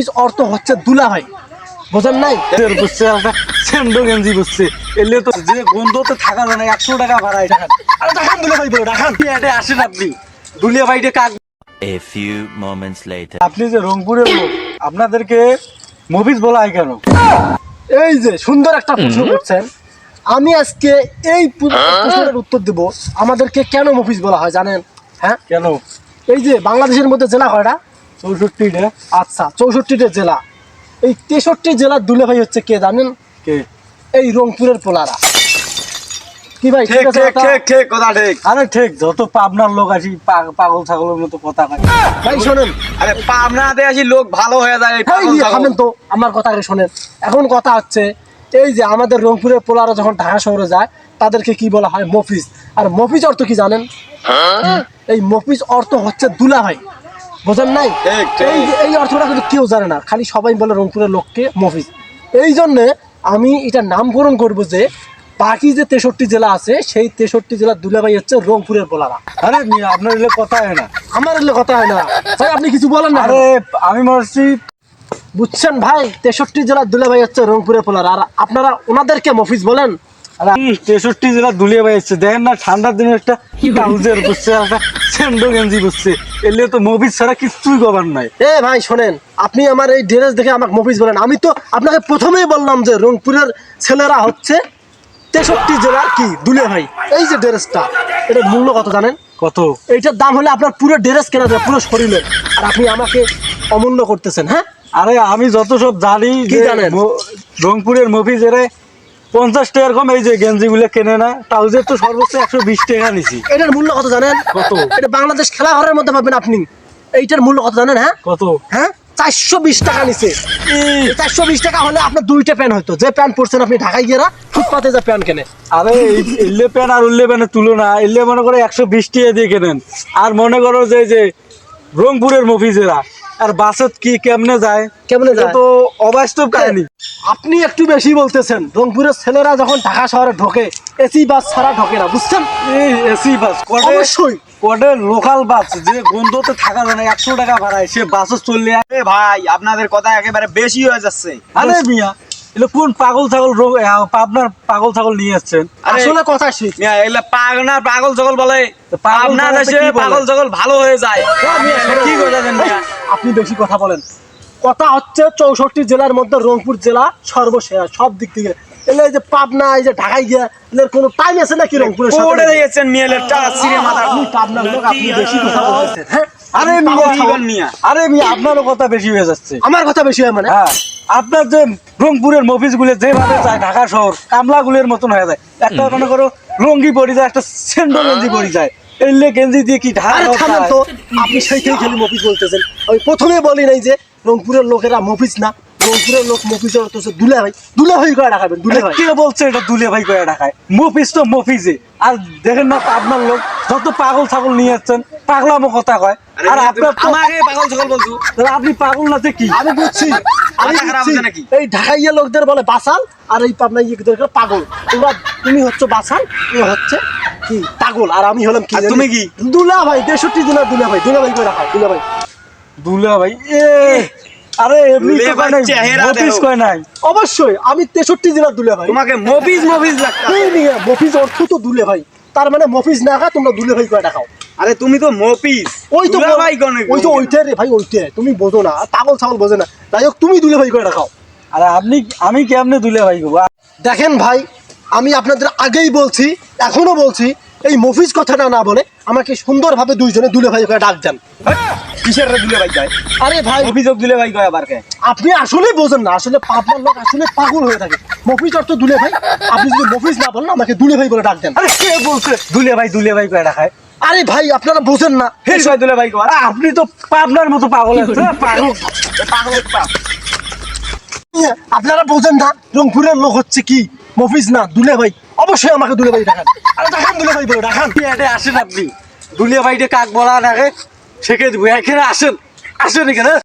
মফিজ অর্থ হচ্ছে দুলা ভাই। বোঝেন নাই? এর বুঝছে একটা স্যান্ডো গেঞ্জি বুঝছে এলে তো যে গন্ধতে থাকা যায় না একশো টাকা ভাড়া এটা আরে দেখান দুলা ভাই বলে দেখান। এটা আসেন আপনি। দুলিয়া ভাইটে কাক A few moments later. আপনি যে রংপুরের লোক আপনাদেরকে মফিজ বলা হয় কেন? এই যে সুন্দর একটা প্রশ্ন করছেন। আমি আজকে এই প্রশ্নের উত্তর দেব। আমাদেরকে কেন মফিজ বলা হয় জানেন? হ্যাঁ? কেন? এই যে বাংলাদেশের মধ্যে জেলা কয়টা চৌষট্টিটা? আচ্ছা চৌষট্টিটা জেলা। এই তেষট্টি জেলার দুলে ভাই হচ্ছে কে জানেন? কে? এই রংপুরের পোলারা। কি ভাই ঠিক আছে কথা? ঠিক কথা ঠিক। আরে ঠিক যত পাবনার লোক আসি পাগল ছাগলের মতো কথা কয়। ভাই শোনেন। আরে পাবনাতে আসি লোক ভালো হয়ে যায় এই এই পাগল যে ছাগল। থামেন তো আমার কথা আগে শোনেন। এখন কথা হচ্ছে এই যে আমাদের রংপুরের পোলারা যখন ঢাকা শহরে যায় তাদেরকে কি বলা হয় মফিজ? আর মফিজ অর্থ কি জানেন? এই মফিজ অর্থ হচ্ছে দুলা ভাই। বোঝেন নাই। এই এই অর্থটা কিন্তু কেউ জানে না। খালি সবাই বলে রংপুরের লোককে মফিজ। এই জন্যে আমি এটা নামকরণ করব যে বাকি যে তেষট্টি জেলা আছে সেই তেষট্টি জেলার দুলাভাই হচ্ছে রংপুরের পোলারা আরে আপনার এলে কথা হয় না। আমার এলে কথা হয় না। ভাই আপনি কিছু বলেন না। আরে আমি মরছি। বুঝছেন ভাই তেষট্টি জেলার দুলাভাই হচ্ছে রংপুরের পোলার আর আপনারা ওনাদেরকে মফিজ বলেন? তেষট্টি জেলা দুলিয়া ভাই এসছে দেখেন না ঠান্ডার দিনে একটা একটা গেঞ্জি এলে তো মফিজ ছাড়া কিছুই কবার নাই। এ ভাই শোনেন আপনি আমার এই ড্রেস দেখে আমাকে মফিজ বলেন। আমি তো আপনাকে প্রথমেই বললাম যে রংপুরের ছেলেরা হচ্ছে তেষট্টি জেলার কি দুলে ভাই? এই যে ড্রেসটা এটার মূল্য কত জানেন? কত? এইটার দাম হলে আপনার পুরো ড্রেস কেনা যায় পুরো শরীরের আর আপনি আমাকে অমূল্য করতেছেন হ্যাঁ? আরে আমি যত সব জানি কি জানেন? রংপুরের মফিজ এরা পঞ্চাশ টাকার কম এই যে গেঞ্জি গুলো কেনে না ট্রাউজার তো সর্বোচ্চ একশো বিশ টাকা নিছি। এটার মূল্য কত জানেন? কত? এটা বাংলাদেশ খেলা ঘরের মধ্যে পাবেন আপনি। এইটার মূল্য কত জানেন হ্যাঁ? কত? হ্যাঁ? চারশো বিশ টাকা নিছে। চারশো বিশ টাকা হলে আপনার দুইটা প্যান্ট হয়তো যে প্যান্ট পরছেন আপনি ঢাকায় গিয়ে ফুটপাতে যে প্যান্ট কেনে। আরে এলে প্যান আর উল্লে প্যানের তুলনা এলে মনে করো একশো বিশ টাকা দিয়ে কেনেন। আর মনে করো যে যে রংপুরের মফিজেরা আর বাসত কি কেমনে যায়? কেমনে যায়? তো অবাস্তব কাহিনী। আপনি একটু বেশি বলতেছেন রংপুরের ছেলেরা যখন ঢাকা শহরে ঢোকে এসি বাস ছাড়া ঢোকে না বুঝছেন? এই এসি বাস কটে অবশ্যই। কটে লোকাল বাস? যে গন্ধতে থাকা যায় না একশো টাকা ভাড়ায় সে বাসে চললে আরে ভাই আপনাদের কথা একেবারে বেশি হয়ে যাচ্ছে। আরে মিয়া এগুলো কোন পাগল ছাগল আপনার পাগল ছাগল নিয়ে আসছেন? আসলে কথা ঠিক। মিয়া, এগুলা পাগনা পাগল ছাগল বলে। পাগল দেশে পাগল ছাগল ভালো হয়ে যায়। কি আপনি বেশি কথা বলেন। কথা হচ্ছে চৌষট্টি জেলার মধ্যে রংপুর জেলা সর্বশেষ সব দিক থেকে। এলে এই যে পাবনা এই যে ঢাকায় গিয়ে এদের কোনো টাইম আছে নাকি রংপুরের সাথে? কোড়ে দিয়েছেন মিয়ালের টাকা ছিঁড়ে আপনি পাবনার লোক আপনি বেশি কথা বলতেছেন হ্যাঁ? আরে মিয়া? আরে মিয়া আপনারও কথা বেশি হয়ে যাচ্ছে। আমার কথা বেশি হয় মানে? হ্যাঁ। আপনার যে রংপুরের মফিজগুলো যেভাবে যায় ঢাকা শহর কামলা গুলের মতন হয়ে যায়। একটা মনে করো লঙ্গি পরি যায় একটা সেন্ডো গেঞ্জি পরি যায়। এলে গেঞ্জি দিয়ে কি ঢাকা তো আপনি সেইটাই খালি মফিজ বলতেছেন। আমি প্রথমে বলি নাই যে রংপুরের লোকেরা মফিজ না রংপুরের লোক মফিজ অর্থ হচ্ছে দুলে ভাই দুলে ভাই করে ডাকাবেন দুলে ভাই কে বলছে এটা দুলে ভাই কয়ে ঢাকায়? মফিজ তো মফিজে। আর দেখেন না আপনার লোক যত পাগল ছাগল নিয়ে যাচ্ছেন পাগলামো কথা কয়। আর আপনার আমাকে পাগল ছাগল বলছো? আপনি পাগল না যে কি? আমি বুঝছি। এই ঢাকাইয়া লোকদের বলে বাসাল? আর এই পাবনা পাগল। তোমরা তুমি হচ্ছে বাসাল তুমি হচ্ছে কি? পাগল। আর আমি হলাম কি তুমি কি? দুলা ভাই দেড়ষট্টি দিনের দুলা ভাই দুলা ভাই করে রাখা দুলা ভাই দুলা ভাই এ আরে এমনি দুলে কয় নাই? মফিজ কয় নাই? অবশ্যই আমি তেষট্টি জেলার দুলে ভাই তোমাকে মফিজ মফিজ অর্থ তো দুলে ভাই তার মানে মফিজ না খা তোমরা দুলে ভাই করে দেখাও আরে তুমি তো মফিজ ওই তো ভাই কোন ওই তো ওইটা রে ভাই ওইটা তুমি বোঝো না পাগল ছাগল বোঝে না। যাই হোক তুমি দুলে ভাই করে দেখাও। আরে আপনি আমি কেমনে দুলে ভাই গো দেখেন ভাই আমি আপনাদের আগেই বলছি এখনও বলছি এই মফিজ কথাটা না বলে আমাকে সুন্দরভাবে দুইজনে দুলে ভাই করে ডাক দেন। কিসের রে দুলে ভাই কয়? আরে ভাই অভিযোগ দুলে ভাই কয় আবার কে? আপনি আসলে বোঝেন না আসলে পাবনার লোক আসলে পাগল হয়ে থাকে। মফিজ অর্থ দুলে ভাই আপনি যদি মফিজ না বলেন আমাকে দুলে ভাই বলে ডাক দেন। আরে কে বলছে? দুলে ভাই দুলে ভাই কয়ে ঢাকায় আরে ভাই আপনারা বুঝেন না। হে ভাই দুলে ভাই আপনি তো পাবনার মতো পাগল আছে পাগল পাগল আপনারা বোঝেন না রংপুরের লোক হচ্ছে কি? মফিজ না দুলে ভাই। অবশ্যই আমাকে দুলে ভাই দেখান আরে দেখান দুলে ভাই বলে দেখান এটা আসেন আপনি। দুলিয়া ভাইটা কাক বলা নাকে সেখানে দিব এখানে আসেন। আসেন এখানে।